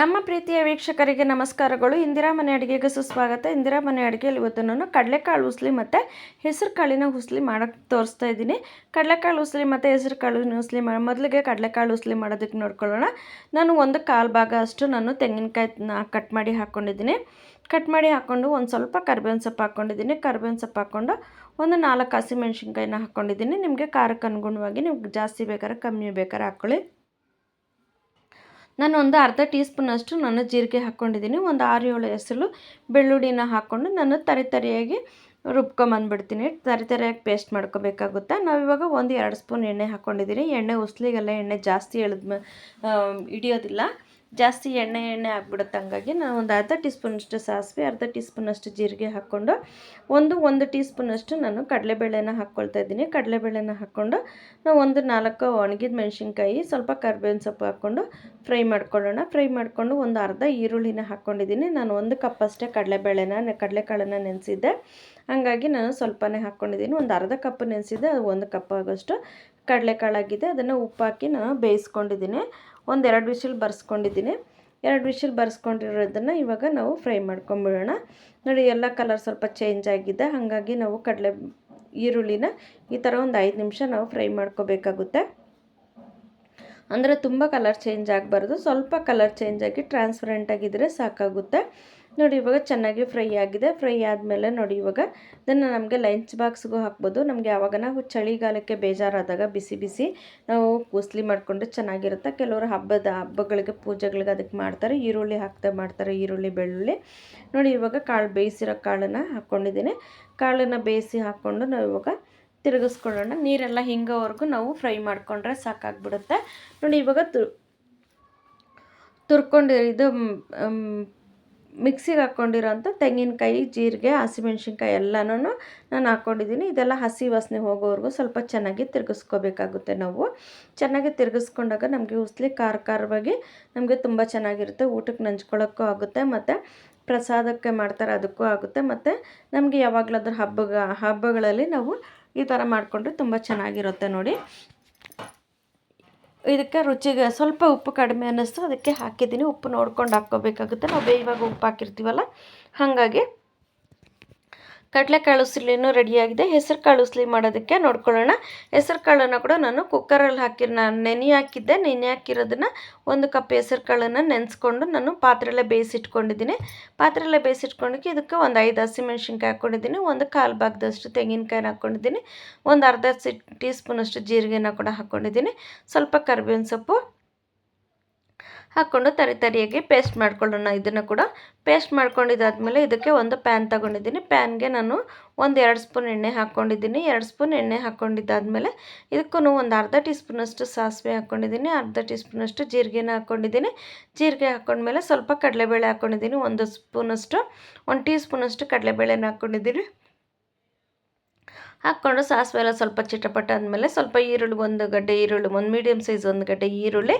ನಮ್ಮ ಪ್ರೀತಿಯ ವೀಕ್ಷಕರಿಗೆ ನಮಸ್ಕಾರಗಳು. ಇಂದಿರಾ ಮನೆ ಅಡುಗೆಗೆ ಸುಸ್ವಾಗತ. ಇಂದಿರಾ ಮನೆ ಅಡುಗೆಯಲ್ಲಿ ಇವತ್ತು ನಾನು ಕಡಲೆಕಾಳು ಉಸ್ಲಿ ಮತ್ತು ಹೆಸರು ಕಾಳಿನ ಉಸ್ಲಿ ಮಾಡೋಕ್ಕೆ ತೋರಿಸ್ತಾ ಇದ್ದೀನಿ. ಕಡಲೆಕಾಳು ಉಸ್ಲಿ ಮತ್ತು ಹೆಸರು ಕಾಳು ಉಸ್ಲಿ ಮಾಡಿ, ಮೊದಲಿಗೆ ಕಡಲೆಕಾಳು ಉಸ್ಲಿ ಮಾಡೋದಕ್ಕೆ ನೋಡ್ಕೊಳ್ಳೋಣ. ನಾನು ಒಂದು ಕಾಲು ಭಾಗ ಅಷ್ಟು ನಾನು ತೆಂಗಿನಕಾಯಿನ ಕಟ್ ಮಾಡಿ ಹಾಕ್ಕೊಂಡಿದ್ದೀನಿ ಕಟ್ ಮಾಡಿ ಹಾಕ್ಕೊಂಡು ಒಂದು ಸ್ವಲ್ಪ ಕರ್ಬೇವಿನ ಸೊಪ್ಪು ಹಾಕ್ಕೊಂಡಿದ್ದೀನಿ ಕರ್ಬೇವಿನ ಸೊಪ್ಪು ಹಾಕ್ಕೊಂಡು ಒಂದು ನಾಲ್ಕು ಹಸಿಮೆಣ್ಸಿನ್ಕಾಯಿನ ಹಾಕ್ಕೊಂಡಿದ್ದೀನಿ ನಿಮಗೆ ಖಾರಕ್ಕೆ ಅನುಗುಣವಾಗಿ ನಿಮ್ಗೆ ಜಾಸ್ತಿ ಬೇಕಾದ್ರೆ ಕಮ್ಮಿ ಬೇಕಾದ್ರೆ ಹಾಕ್ಕೊಳ್ಳಿ ನಾನು ಒಂದು ಅರ್ಧ ಟೀ ಸ್ಪೂನಷ್ಟು ನಾನು ಜೀರಿಗೆ ಹಾಕ್ಕೊಂಡಿದ್ದೀನಿ, ಒಂದು ಆರು ಏಳು ಎಸಳು ಬೆಳ್ಳುಳ್ಳಿನ ಹಾಕ್ಕೊಂಡು ನಾನು ತರಿ ತರಿಯಾಗಿ ರುಬ್ಕೊಂಬಂದ್ಬಿಡ್ತೀನಿ. ತರಿ ತರಿಯಾಗಿ ಪೇಸ್ಟ್ ಮಾಡ್ಕೋಬೇಕಾಗುತ್ತೆ. ನಾವಿವಾಗ ಒಂದು ಎರಡು ಸ್ಪೂನ್ ಎಣ್ಣೆ ಹಾಕ್ಕೊಂಡಿದ್ದೀನಿ ಎಣ್ಣೆ ಉಸ್ಲಿಗೆಲ್ಲ ಎಣ್ಣೆ ಜಾಸ್ತಿ ಎಳೆದ ಹಿಡಿಯೋದಿಲ್ಲ. ಜಾಸ್ತಿ ಎಣ್ಣೆ ಎಣ್ಣೆ ಆಗಿಬಿಡುತ್ತೆ ಹಂಗಾಗಿ ನಾನು ಒಂದು ಅರ್ಧ ಟೀ ಸ್ಪೂನಷ್ಟು ಸಾಸಿವೆ, ಅರ್ಧ ಟೀ ಸ್ಪೂನಷ್ಟು ಜೀರಿಗೆ ಹಾಕ್ಕೊಂಡು ಒಂದು ಒಂದು ಟೀ ಸ್ಪೂನಷ್ಟು ನಾನು ಕಡಲೆಬೇಳೆನ ಹಾಕ್ಕೊಳ್ತಾ ಇದ್ದೀನಿ. ಕಡಲೆಬೇಳೆನ ಹಾಕ್ಕೊಂಡು ನಾವು ಒಂದು ನಾಲ್ಕು ಒಣಗಿದ ಮೆಣಸಿನ್ಕಾಯಿ, ಸ್ವಲ್ಪ ಕರ್ಬೇವಿನ ಸೊಪ್ಪು ಹಾಕ್ಕೊಂಡು ಫ್ರೈ ಮಾಡ್ಕೊಳ್ಳೋಣ. ಫ್ರೈ ಮಾಡಿಕೊಂಡು ಒಂದು ಅರ್ಧ ಈರುಳ್ಳಿನ ಹಾಕ್ಕೊಂಡಿದ್ದೀನಿ. ನಾನು ಒಂದು ಕಪ್ಪಷ್ಟೇ ಕಡಲೆಬೇಳೆನ ಕಡಲೆಕಾಳನ್ನ ನೆನೆಸಿದ್ದೆ. ಹಾಗಾಗಿ ನಾನು ಸ್ವಲ್ಪನೇ ಹಾಕ್ಕೊಂಡಿದ್ದೀನಿ. ಒಂದು ಅರ್ಧ ಕಪ್ ನೆನೆಸಿದ್ದೆ, ಅದು ಒಂದು ಕಪ್ ಆಗೋಷ್ಟು ಕಡಲೆಕಾಳಾಗಿದೆ. ಅದನ್ನು ಹಾಕಿ ನಾನು ಬೇಯಿಸ್ಕೊಂಡಿದ್ದೀನಿ. ಒಂದು ಎರಡು ವಿಷಲ್ ಬರ್ಸ್ಕೊಂಡಿದ್ದೀನಿ. ಎರಡು ವಿಷಲ್ ಬರ್ಸ್ಕೊಂಡಿರೋದನ್ನು ಇವಾಗ ನಾವು ಫ್ರೈ ಮಾಡ್ಕೊಂಬಿಡೋಣ. ನೋಡಿ, ಎಲ್ಲ ಕಲರ್ ಸ್ವಲ್ಪ ಚೇಂಜ್ ಆಗಿದೆ. ಹಾಗಾಗಿ ನಾವು ಕಡಲೆ ಈರುಳ್ಳಿನ ಈ ಥರ ಒಂದು ಐದು ನಿಮಿಷ ನಾವು ಫ್ರೈ ಮಾಡ್ಕೋಬೇಕಾಗುತ್ತೆ. ಅಂದರೆ ತುಂಬ ಕಲರ್ ಚೇಂಜ್ ಆಗಬಾರ್ದು. ಸ್ವಲ್ಪ ಕಲರ್ ಚೇಂಜ್ ಆಗಿ ಟ್ರಾನ್ಸ್ಪರೆಂಟ್ ಆಗಿದ್ದರೆ ಸಾಕಾಗುತ್ತೆ. ನೋಡಿ, ಇವಾಗ ಚೆನ್ನಾಗಿ ಫ್ರೈ ಆಗಿದೆ. ಫ್ರೈ ಆದಮೇಲೆ ನೋಡಿ, ಇವಾಗ ಇದನ್ನು ನಮಗೆ ಲಂಚ್ ಬಾಕ್ಸ್ಗೂ ಹಾಕ್ಬೋದು. ನಮಗೆ ಯಾವಾಗ ನಾವು ಚಳಿಗಾಲಕ್ಕೆ ಬೇಜಾರಾದಾಗ ಬಿಸಿ ಬಿಸಿ ನಾವು ಕೂಸ್ಲಿ ಮಾಡಿಕೊಂಡ್ರೆ ಚೆನ್ನಾಗಿರುತ್ತೆ. ಕೆಲವರು ಹಬ್ಬದ ಹಬ್ಬಗಳಿಗೆ, ಪೂಜೆಗಳಿಗೆ ಅದಕ್ಕೆ ಮಾಡ್ತಾರೆ. ಈರುಳ್ಳಿ ಹಾಕ್ತಾ ಮಾಡ್ತಾರೆ, ಈರುಳ್ಳಿ, ಬೆಳ್ಳುಳ್ಳಿ. ನೋಡಿ, ಇವಾಗ ಕಾಳು ಬೇಯಿಸಿರೋ ಕಾಳನ್ನು ಹಾಕ್ಕೊಂಡಿದ್ದೀನಿ. ಕಾಳನ್ನು ಬೇಯಿಸಿ ಹಾಕ್ಕೊಂಡು ನಾವು ಇವಾಗ ತಿರುಗಿಸ್ಕೊಳ್ಳೋಣ. ನೀರೆಲ್ಲ ಹಿಂಗೋವರೆಗೂ ನಾವು ಫ್ರೈ ಮಾಡಿಕೊಂಡ್ರೆ ಸಾಕಾಗ್ಬಿಡುತ್ತೆ. ನೋಡಿ, ಇವಾಗ ತುರ್ಕೊಂಡು ಇದು ಮಿಕ್ಸಿಗೆ ಹಾಕ್ಕೊಂಡಿರೋಂಥ ತೆಂಗಿನಕಾಯಿ, ಜೀರಿಗೆ, ಹಸಿಮೆಣ್ಸಿನ್ಕಾಯಿ ಎಲ್ಲನೂ ನಾನು ಹಾಕ್ಕೊಂಡಿದ್ದೀನಿ. ಇದೆಲ್ಲ ಹಸಿ ವಾಸನೆ ಹೋಗೋವರೆಗೂ ಸ್ವಲ್ಪ ಚೆನ್ನಾಗಿ ತಿರುಗಿಸ್ಕೋಬೇಕಾಗುತ್ತೆ ನಾವು. ಚೆನ್ನಾಗಿ ತಿರುಗಿಸ್ಕೊಂಡಾಗ ನಮಗೆ ಉಸ್ಲಿ ಖಾರ ಖಾರವಾಗಿ ನಮಗೆ ತುಂಬ ಚೆನ್ನಾಗಿರುತ್ತೆ. ಊಟಕ್ಕೆ ನಂಚ್ಕೊಳ್ಳೋಕ್ಕೂ ಆಗುತ್ತೆ ಮತ್ತು ಪ್ರಸಾದಕ್ಕೆ ಮಾಡ್ತಾರೆ ಅದಕ್ಕೂ ಆಗುತ್ತೆ ಮತ್ತು ನಮಗೆ ಯಾವಾಗಲಾದ್ರೂ ಹಬ್ಬಗ, ಹಬ್ಬಗಳಲ್ಲಿ ನಾವು ಈ ಥರ ಮಾಡಿಕೊಂಡ್ರೆ ತುಂಬ ಚೆನ್ನಾಗಿರುತ್ತೆ ನೋಡಿ. ಇದಕ್ಕೆ ರುಚಿಗೆ ಸ್ವಲ್ಪ ಉಪ್ಪು ಕಡಿಮೆ ಅನ್ನಿಸ್ತು, ಅದಕ್ಕೆ ಹಾಕಿದ್ದೀನಿ. ಉಪ್ಪು ನೋಡ್ಕೊಂಡು ಹಾಕ್ಕೋಬೇಕಾಗುತ್ತೆ. ನಾವು ಬೇಯುವಾಗ ಉಪ್ಪು ಹಾಕಿರ್ತೀವಲ್ಲ? ಹಾಗಾಗಿ ಕಡಲೆಕಾಳು ಉಸ್ಲಿನೂ ರೆಡಿಯಾಗಿದೆ ಹೆಸರು ಕಾಳು ಉಸ್ಲಿ ಮಾಡೋದಕ್ಕೆ ನೋಡ್ಕೊಳ್ಳೋಣ. ಹೆಸರು ಕಾಳನ್ನು ಕೂಡ ನಾನು ಕುಕ್ಕರಲ್ಲಿ ಹಾಕಿ ನಾನು ನೆನೆ ಹಾಕಿದ್ದೆ. ನೆನೆ ಹಾಕಿರೋದನ್ನು ಒಂದು ಕಪ್ ಹೆಸರು ಕಾಳನ್ನು ನೆನೆಸ್ಕೊಂಡು ನಾನು ಪಾತ್ರೆಯಲ್ಲೇ ಬೇಯಿಸಿಟ್ಕೊಂಡಿದ್ದೀನಿ. ಪಾತ್ರೆಯಲ್ಲೇ ಬೇಯಿಸಿಟ್ಕೊಂಡಕ್ಕೆ ಇದಕ್ಕೆ ಒಂದು ಐದು ಹಸಿಮೆಣ್ಸಿನ್ಕಾಯಿ ಹಾಕ್ಕೊಂಡಿದ್ದೀನಿ ಒಂದು ಕಾಲು ಭಾಗದಷ್ಟು ತೆಂಗಿನಕಾಯಿನ ಹಾಕ್ಕೊಂಡಿದ್ದೀನಿ ಒಂದು ಅರ್ಧ ಸಿ ಟೀ ಸ್ಪೂನಷ್ಟು ಜೀರಿಗೆನ ಕೂಡ ಹಾಕ್ಕೊಂಡಿದ್ದೀನಿ ಸ್ವಲ್ಪ ಕರಿಬೇವಿನ ಸೊಪ್ಪು ಹಾಕ್ಕೊಂಡು ತರಿ ತರಿಯಾಗಿ ಪೇಸ್ಟ್ ಮಾಡ್ಕೊಳ್ಳೋಣ. ಇದನ್ನು ಕೂಡ ಪೇಸ್ಟ್ ಮಾಡ್ಕೊಂಡಿದ್ದಾದಮೇಲೆ ಇದಕ್ಕೆ ಒಂದು ಪ್ಯಾನ್ ತಗೊಂಡಿದ್ದೀನಿ. ಪ್ಯಾನ್ಗೆ ನಾನು ಒಂದು ಎರಡು ಸ್ಪೂನ್ ಎಣ್ಣೆ ಹಾಕ್ಕೊಂಡಿದ್ದೀನಿ ಎರಡು ಸ್ಪೂನ್ ಎಣ್ಣೆ ಹಾಕ್ಕೊಂಡಿದ್ದಾದಮೇಲೆ ಇದಕ್ಕೂ ಒಂದು ಅರ್ಧ ಟೀ ಸ್ಪೂನಷ್ಟು ಸಾಸಿವೆ ಹಾಕ್ಕೊಂಡಿದ್ದೀನಿ ಅರ್ಧ ಟೀ ಸ್ಪೂನಷ್ಟು ಜೀರಿಗೆನ ಹಾಕ್ಕೊಂಡಿದ್ದೀನಿ ಜೀರಿಗೆ ಹಾಕ್ಕೊಂಡ್ಮೇಲೆ ಸ್ವಲ್ಪ ಕಡಲೆಬೇಳೆ ಹಾಕ್ಕೊಂಡಿದ್ದೀನಿ ಒಂದು ಸ್ಪೂನಷ್ಟು, ಒಂದು ಟೀ ಸ್ಪೂನಷ್ಟು ಕಡಲೆಬೇಳೆನ ಹಾಕ್ಕೊಂಡಿದ್ದೀನಿ ಹಾಕ್ಕೊಂಡು ಸಾಸಿವೆ ಎಲ್ಲ ಸ್ವಲ್ಪ ಚಿಟಪಟ ಅಂದಮೇಲೆ ಸ್ವಲ್ಪ ಈರುಳ್ಳಿ ಒಂದು ಗಡ್ಡೆ ಈರುಳ್ಳಿ, ಒಂದು ಮೀಡಿಯಮ್ ಸೈಜ್ ಒಂದು ಗಡ್ಡೆ ಈರುಳ್ಳಿ,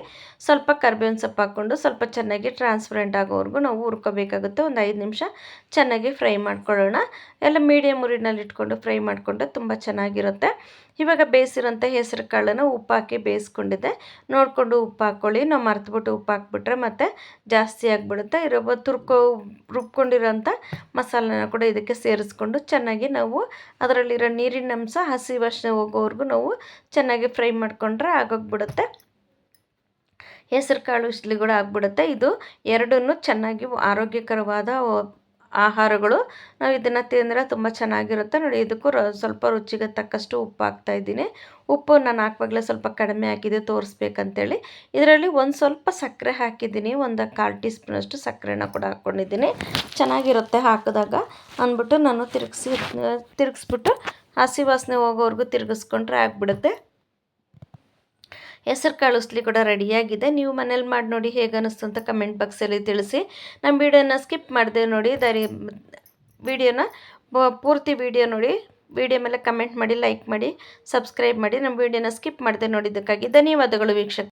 ಸ್ವಲ್ಪ ಕರ್ಬೇವಿನ ಸೊಪ್ಪು ಹಾಕ್ಕೊಂಡು ಸ್ವಲ್ಪ ಚೆನ್ನಾಗಿ ಟ್ರಾನ್ಸ್ಪರೆಂಟ್ ಆಗೋವರೆಗೂ ನಾವು ಹುರ್ಕೋಬೇಕಾಗುತ್ತೆ. ಒಂದು ಐದು ನಿಮಿಷ ಚೆನ್ನಾಗಿ ಫ್ರೈ ಮಾಡ್ಕೊಳ್ಳೋಣ. ಎಲ್ಲ ಮೀಡಿಯಮ್ ಉರಿನಲ್ಲಿ ಇಟ್ಕೊಂಡು ಫ್ರೈ ಮಾಡಿಕೊಂಡು ತುಂಬ ಚೆನ್ನಾಗಿರುತ್ತೆ. ಇವಾಗ ಬೇಯಿಸಿರೋಂಥ ಹೆಸರು ಕಾಳನ್ನು ಉಪ್ಪು ಹಾಕಿ ಬೇಯಿಸ್ಕೊಂಡಿದ್ದೆ. ನೋಡಿಕೊಂಡು ಉಪ್ಪು ಹಾಕ್ಕೊಳ್ಳಿ ನಾವು ಮರ್ತುಬಿಟ್ಟು ಉಪ್ಪು ಹಾಕ್ಬಿಟ್ರೆ ಮತ್ತು ಜಾಸ್ತಿ ಆಗಿಬಿಡುತ್ತೆ. ಇರೋ ತುರ್ಕೋ, ರುಬ್ಕೊಂಡಿರೋಂಥ ಮಸಾಲನ ಕೂಡ ಇದಕ್ಕೆ ಸೇರಿಸ್ಕೊಂಡು ಚೆನ್ನಾಗಿ ನಾವು ಅದರಲ್ಲಿರೋ ನೀರಿನ ಅಂಶ, ಹಸಿ ವಾಸನೆ ಹೋಗೋವರೆಗೂ ನಾವು ಚೆನ್ನಾಗಿ ಫ್ರೈ ಮಾಡಿಕೊಂಡ್ರೆ ಆಗೋಗ್ಬಿಡುತ್ತೆ. ಹೆಸರು ಕಾಳು ಇಸ್ಲಿ ಕೂಡ ಆಗಿಬಿಡುತ್ತೆ. ಇದು ಎರಡನ್ನು ಚೆನ್ನಾಗಿ ಆರೋಗ್ಯಕರವಾದ ಆಹಾರಗಳು. ನಾವು ಇದನ್ನು ತಿಂದರೆ ತುಂಬ ಚೆನ್ನಾಗಿರುತ್ತೆ. ನೋಡಿ, ಇದಕ್ಕೂ ರ, ಸ್ವಲ್ಪ ರುಚಿಗೆ ತಕ್ಕಷ್ಟು ಉಪ್ಪು ಹಾಕ್ತಾ ಇದ್ದೀನಿ. ಉಪ್ಪು ನಾನು ಹಾಕುವಾಗಲೇ ಸ್ವಲ್ಪ ಕಡಿಮೆ ಹಾಕಿದೆ ತೋರಿಸ್ಬೇಕಂತೇಳಿ. ಇದರಲ್ಲಿ ಒಂದು ಸ್ವಲ್ಪ ಸಕ್ಕರೆ ಹಾಕಿದ್ದೀನಿ. ಒಂದು ಕಾಲು ಟೀ ಸ್ಪೂನಷ್ಟು ಸಕ್ಕರೆನ ಕೂಡ ಹಾಕ್ಕೊಂಡಿದ್ದೀನಿ. ಚೆನ್ನಾಗಿರುತ್ತೆ ಹಾಕಿದಾಗ. ಅಂದ್ಬಿಟ್ಟು ನಾನು ತಿರುಗಿಸಿ, ತಿರುಗಿಸ್ಬಿಟ್ಟು ಹಸಿ ವಾಸನೆ ಹೋಗೋವರೆಗೂ ತಿರುಗಿಸ್ಕೊಂಡ್ರೆ ಆಗಿಬಿಡುತ್ತೆ. ಹೆಸರು ಕಳಿಸ್ಲಿ ಕೂಡ ರೆಡಿಯಾಗಿದೆ. ನೀವು ಮನೇಲಿ ಮಾಡಿ ನೋಡಿ ಹೇಗೆ ಅನ್ನಿಸ್ತು ಅಂತ ಕಮೆಂಟ್ ಬಾಕ್ಸಲ್ಲಿ ತಿಳಿಸಿ. ನಮ್ಮ ವಿಡಿಯೋನ ಸ್ಕಿಪ್ ಮಾಡಿದೆ ನೋಡಿ, ದರಿ ವೀಡಿಯೋನ ಪೂರ್ತಿ ವಿಡಿಯೋ ನೋಡಿ. ವಿಡಿಯೋ ಮೇಲೆ ಕಮೆಂಟ್ ಮಾಡಿ ಲೈಕ್ ಮಾಡಿ ಸಬ್ಸ್ಕ್ರೈಬ್ ಮಾಡಿ. ನಮ್ಮ ವೀಡಿಯೋನ ಸ್ಕಿಪ್ ಮಾಡಿದೆ ನೋಡಿದ್ದಕ್ಕಾಗಿ ಧನ್ಯವಾದಗಳು ವೀಕ್ಷಕ